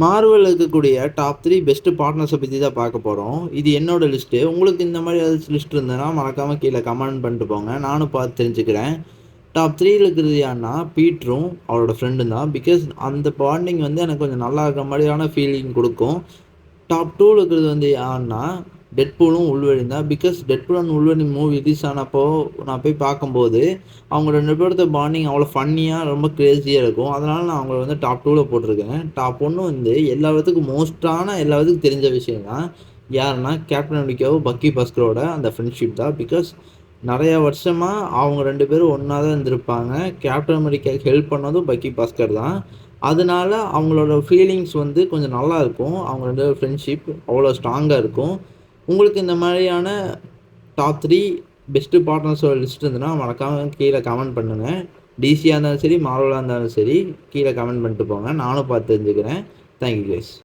Marvel இருக்கக்கூடிய top three best பார்ட்னர்ஸை பற்றி தான் பார்க்க போகிறோம் இது என்னோட லிஸ்ட்டு உங்களுக்கு இந்த மாதிரி ஏதாச்சும் லிஸ்ட் இருந்ததுன்னா மறக்காமல் கீழே கமெண்ட் பண்ணிட்டு போங்க. நானும் பார்த்து தெரிஞ்சுக்கிறேன். டாப் த்ரீயில் இருக்கிறது யாருன்னா பீட்ரும் அவரோட ஃப்ரெண்டும் தான். பிகாஸ் அந்த பாண்டிங் வந்து எனக்கு கொஞ்சம் நல்லா இருக்கிற மாதிரியான ஃபீலிங் கொடுக்கும். டாப் டூவில் இருக்கிறது வந்து யாருன்னா டெட்பூலும் உள்வெளி தான். Because Deadpool and உள்வெளி movie release ஆனப்போ நான் போய் பார்க்கும்போது அவங்க ரெண்டு பேர்த்த பாண்டிங் அவ்வளோ ஃபன்னியாக ரொம்ப க்ரேஸியாக இருக்கும். அதனால் நான் அவங்கள வந்து டாப் டூவில் போட்டிருக்கேன். டாப் ஒன்று வந்து எல்லா விதத்துக்கும் மோஸ்ட்டான எல்லா விதத்துக்கும் தெரிஞ்ச விஷயம் தான். யாருன்னா கேப்டன் அமெரிக்காவோ பக்கி பஸ்கரோட அந்த ஃப்ரெண்ட்ஷிப் தான். பிகாஸ் நிறையா வருஷமாக அவங்க ரெண்டு பேரும் ஒன்றா தான் இருந்திருப்பாங்க. கேப்டன் அமெரிக்காவுக்கு ஹெல்ப் பண்ணதும் பக்கி பாஸ்கர் தான். அதனால அவங்களோட ஃபீலிங்ஸ் வந்து கொஞ்சம் நல்லா இருக்கும். அவங்க ரெண்டு ஃப்ரெண்ட்ஷிப் அவ்வளோ ஸ்ட்ராங்காக இருக்கும். உங்களுக்கு இந்த மாதிரியான டாப் த்ரீ பெஸ்ட்டு பார்ட்னர்ஸோட லிஸ்ட் இருந்ததுன்னா மறக்காமல் கீழே கமெண்ட் பண்ணுங்கள் டிசியாக இருந்தாலும் சரி மார்வலாக இருந்தாலும் சரி கீழே கமெண்ட் பண்ணிட்டு போங்க. நானும் பார்த்து தெரிஞ்சுக்கிறேன். Thank you guys